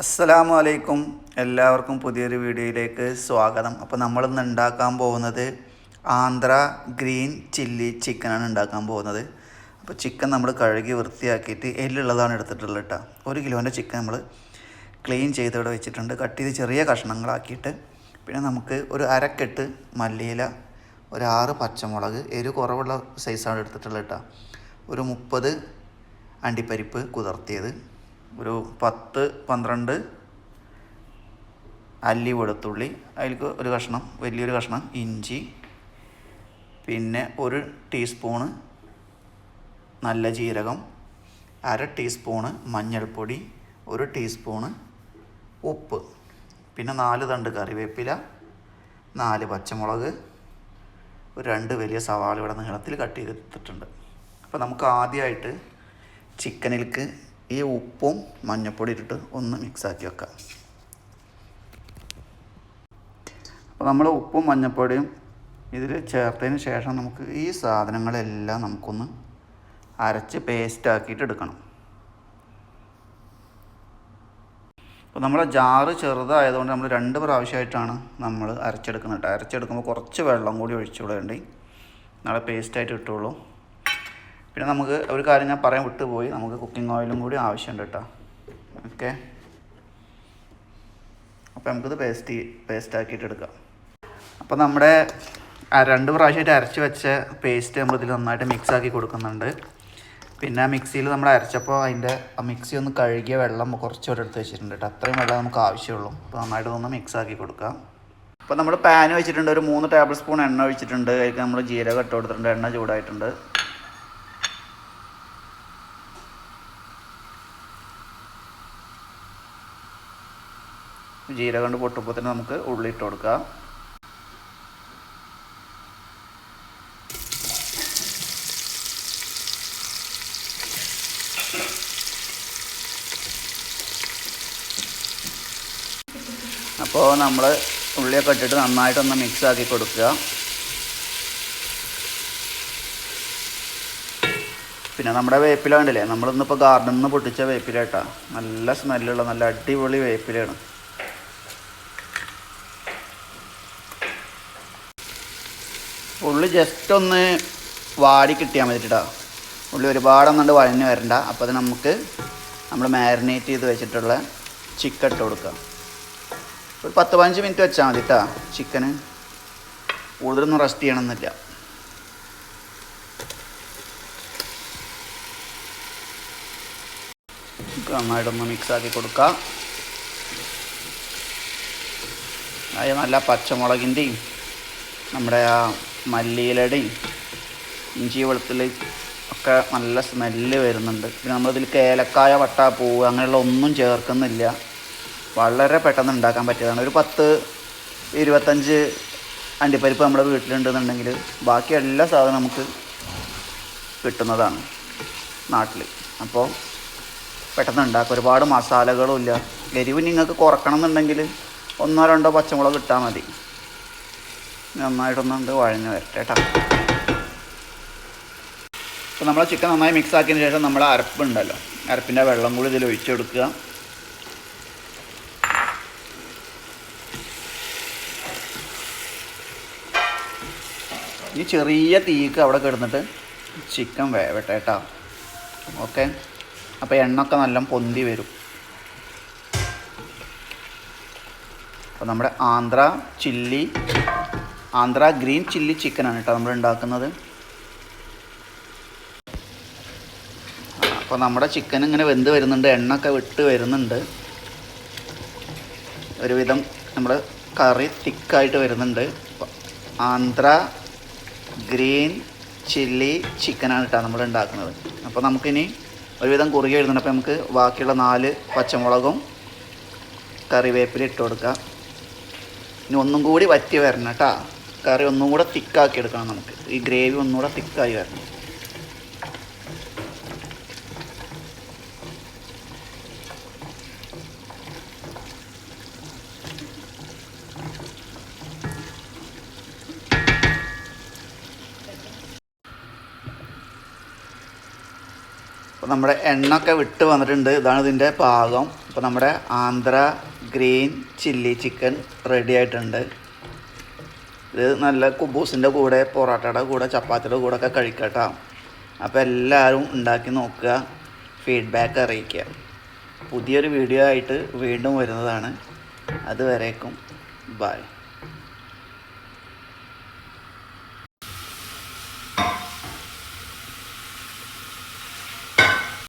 അസ്സലാമു അലൈക്കും എല്ലാവർക്കും പുതിയൊരു വീഡിയോയിലേക്ക് സ്വാഗതം. അപ്പോൾ നമ്മൾ ഇന്ന് ഉണ്ടാക്കാൻ പോകുന്നത് ആന്ധ്ര ഗ്രീൻ ചില്ലി ചിക്കനാണ് ഉണ്ടാക്കാൻ പോകുന്നത്. അപ്പോൾ ചിക്കൻ നമ്മൾ കഴുകി വൃത്തിയാക്കിയിട്ട് എല്ലുള്ളതാണ് എടുത്തിട്ടുള്ളത് കേട്ടോ. ഒരു കിലോന്റെ ചിക്കൻ നമ്മൾ ക്ലീൻ ചെയ്ത് ഇവിടെ വെച്ചിട്ടുണ്ട്. കട്ട് ചെയ്ത് ചെറിയ കഷ്ണങ്ങളാക്കിയിട്ട് പിന്നെ നമുക്ക് ഒരു അരക്കെട്ട് മല്ലിയില ഒരു ആറ് പച്ചമുളക് എരിവ് കുറവുള്ള സൈസാണ് എടുത്തിട്ടുള്ളത് കേട്ടോ. ഒരു മുപ്പത് അണ്ടിപ്പരിപ്പ് കുതിർത്തിയത്. ഒരു പത്ത് പന്ത്രണ്ട് അല്ലി വെളുത്തുള്ളി. അതിലേക്ക് ഒരു കഷ്ണം വലിയൊരു കഷ്ണം ഇഞ്ചി. പിന്നെ ഒരു ടീസ്പൂണ് നല്ല ജീരകം. അര ടീസ്പൂണ് മഞ്ഞൾപ്പൊടി. ഒരു ടീസ്പൂണ് ഉപ്പ്. പിന്നെ നാല് തണ്ട് കറിവേപ്പില. നാല് പച്ചമുളക്. ഒരു രണ്ട് വലിയ സവാള ഇവിടെ നീളത്തിൽ കട്ട് ചെയ്തിട്ടുണ്ട് അപ്പോൾ നമുക്ക് ആദ്യമായിട്ട് ചിക്കനിലേക്ക് ഈ ഉപ്പും മഞ്ഞൾപ്പൊടി ഇട്ടിട്ട് ഒന്ന് മിക്സാക്കി വെക്കാം. അപ്പോൾ നമ്മൾ ഉപ്പും മഞ്ഞൾപ്പൊടിയും ഇതിൽ ചേർത്തതിന് ശേഷം നമുക്ക് ഈ സാധനങ്ങളെല്ലാം നമുക്കൊന്ന് അരച്ച് പേസ്റ്റ് ആക്കിയിട്ട് എടുക്കണം. അപ്പോൾ നമ്മളെ ജാറ് ചെറുതായതുകൊണ്ട് നമ്മൾ രണ്ട് പ്രാവശ്യമായിട്ടാണ് നമ്മൾ അരച്ചെടുക്കുന്നത് അരച്ചെടുക്കുമ്പോൾ കുറച്ച് വെള്ളം കൂടി ഒഴിച്ചു വിടേണ്ടി നാളെ പേസ്റ്റായിട്ട് കിട്ടുള്ളൂ. പിന്നെ നമുക്ക് ഒരു കാര്യം ഞാൻ പറയാൻ വിട്ടുപോയി. നമുക്ക് കുക്കിംഗ് ഓയിലും കൂടി ആവശ്യമുണ്ട് കേട്ടോ. ഓക്കെ അപ്പോൾ നമുക്കിത് പേസ്റ്റ് പേസ്റ്റ് ആക്കിയിട്ട് എടുക്കാം. അപ്പോൾ നമ്മുടെ രണ്ട് പ്രാവശ്യമായിട്ട് അരച്ച് വെച്ച പേസ്റ്റ് നമ്മൾ ഇതിൽ നന്നായിട്ട് മിക്സ് ആക്കി കൊടുക്കുന്നുണ്ട്. പിന്നെ മിക്സിയിൽ നമ്മൾ അരച്ചപ്പോൾ അതിന്റെ മിക്സി ഒന്ന് കഴുകിയ വെള്ളം കുറച്ചുകൂടെ എടുത്ത് വെച്ചിട്ടുണ്ട് കേട്ടോ. അത്രയും വെള്ളം നമുക്ക് ആവശ്യമുള്ളൂ. അപ്പോൾ നന്നായിട്ട് ഒന്ന് മിക്സ് ആക്കി കൊടുക്കാം. അപ്പോൾ നമ്മൾ പാൻ വെച്ചിട്ടുണ്ട് ഒരു മൂന്ന് ടേബിൾ സ്പൂൺ എണ്ണ ഒഴിച്ചിട്ടുണ്ട്. അതിലേക്ക് നമ്മൾ ജീരകം ഇട്ട് കൊടുത്തിട്ടുണ്ട്. എണ്ണ ചൂടായിട്ടുണ്ട്. ജീരകം പൊട്ടുമ്പോൾ തന്നെ നമുക്ക് ഉള്ളിട്ട് കൊടുക്കാം. അപ്പോൾ നമ്മൾ ഉള്ളിയൊക്കെ ഇട്ടിട്ട് നന്നായിട്ടൊന്ന് മിക്സ് ആക്കി കൊടുക്കുക. പിന്നെ നമ്മുടെ വേപ്പില കണ്ടില്ലേ? നമ്മളിന്നിപ്പോൾ ഗാർഡനിൽ നിന്ന് പൊട്ടിച്ച വേപ്പില കേട്ടോ. നല്ല സ്മെല്ലുള്ള നല്ല അടിപൊളി വേപ്പിലയാണ്. ഉള്ളി ജസ്റ്റ് ഒന്ന് വാടി കിട്ടിയാൽ മതി കേട്ടോ ഉള്ളി ഒരുപാടൊന്നുണ്ട് വഴഞ്ഞു വരണ്ട. അപ്പോൾ അത് നമുക്ക് നമ്മൾ മാരിനേറ്റ് ചെയ്ത് വെച്ചിട്ടുള്ള ചിക്കൻ ഇട്ട് കൊടുക്കാം. ഒരു പത്ത് പതിനഞ്ച് മിനിറ്റ് വെച്ചാൽ മതി കേട്ടോ ചിക്കന് കൂടുതലൊന്നും റെസ്റ്റ് ചെയ്യണമെന്നില്ല നന്നായിട്ടൊന്ന് മിക്സ് ആക്കി കൊടുക്കാം. അത് നല്ല പച്ചമുളകിന്റെയും നമ്മുടെ ആ മല്ലിയിലയുടെയും ഇഞ്ചി വെളുത്തുള്ളി ഒക്കെ നല്ല സ്മെല്ല് വരുന്നുണ്ട്. പിന്നെ നമ്മളിതിൽ കേലക്കായ വട്ട പൂവ് അങ്ങനെയുള്ള ഒന്നും ചേർക്കുന്നില്ല. വളരെ പെട്ടെന്ന് ഉണ്ടാക്കാൻ പറ്റിയതാണ്. ഒരു പത്ത് ഇരുപത്തഞ്ച് അണ്ടിപ്പരിപ്പ് നമ്മുടെ വീട്ടിലുണ്ടെന്നുണ്ടെങ്കിൽ ബാക്കി എല്ലാ സാധനം നമുക്ക് കിട്ടുന്നതാണ് നാട്ടിൽ അപ്പോൾ പെട്ടെന്ന് ഉണ്ടാക്കുക ഒരുപാട് മസാലകളും ഇല്ല. എരിവ് നിങ്ങൾക്ക് കുറക്കണം എന്നുണ്ടെങ്കിൽ ഒന്നോ രണ്ടോ പച്ചമുളക് ഇട്ടാൽ മതി. നന്നായിട്ടൊന്നുണ്ട് വഴഞ്ഞ് വരട്ടെ കേട്ടോ അപ്പോൾ നമ്മൾ ചിക്കൻ നന്നായി മിക്സ് ആക്കിയതിന് ശേഷം നമ്മൾ അരപ്പുണ്ടല്ലോ. അരപ്പിന്റെ വെള്ളം കൂടി ഇതിൽ ഒഴിച്ചു കൊടുക്കുക. ഈ ചെറിയ തീക്ക് അവിടെ കിടന്നിട്ട് ചിക്കൻ വേവട്ടെ കേട്ടോ ഓക്കെ? അപ്പോൾ എണ്ണൊക്കെ നല്ല പൊന്തി വരും. അപ്പോൾ നമ്മുടെ Andhra chilli Andhra green chilli ചിക്കനാണ് കേട്ടോ നമ്മൾ ഉണ്ടാക്കുന്നത് അപ്പോൾ നമ്മുടെ ചിക്കൻ ഇങ്ങനെ വെന്ത് വരുന്നുണ്ട് എണ്ണൊക്കെ വിട്ട് വരുന്നുണ്ട്. ഒരുവിധം നമ്മൾ കറി തിക്കായിട്ട് വരുന്നുണ്ട്. ആന്ധ്ര ഗ്രീൻ ചില്ലി ചിക്കനാണ് കേട്ടോ നമ്മൾ ഉണ്ടാക്കുന്നത് അപ്പോൾ നമുക്കിനി ഒരുവിധം കുറുകി വരുന്നുണ്ട്. അപ്പോൾ നമുക്ക് ബാക്കിയുള്ള നാല് പച്ചമുളകും കറിവേപ്പില ഇട്ട് കൊടുക്കാം. ഇനി ഒന്നും കൂടി വറ്റി വരണം കേട്ടോ. കറി ഒന്നും കൂടെ തിക്കാക്കി എടുക്കണം നമുക്ക്. ഈ ഗ്രേവി ഒന്നും കൂടെ തിക്കായി വരണം. അപ്പോൾ നമ്മുടെ എണ്ണ ഒക്കെ വിട്ട് വന്നിട്ടുണ്ട്. ഇതാണ് ഇതിന്റെ പാകം. അപ്പോൾ നമ്മുടെ Andhra green chilli chicken ready ആയിട്ടുണ്ട്. ഇത് നല്ല കുബൂസിന്റെ കൂടെ പൊറോട്ടയുടെ കൂടെ ചപ്പാത്തിയുടെ കൂടെ ഒക്കെ കഴിക്കട്ടോ. അപ്പോൾ എല്ലാവരും ഉണ്ടാക്കി നോക്കുക ഫീഡ്ബാക്ക് അറിയിക്കുക. പുതിയൊരു വീഡിയോ ആയിട്ട് വീണ്ടും വരുന്നതാണ്. അതുവരേക്കും ബൈ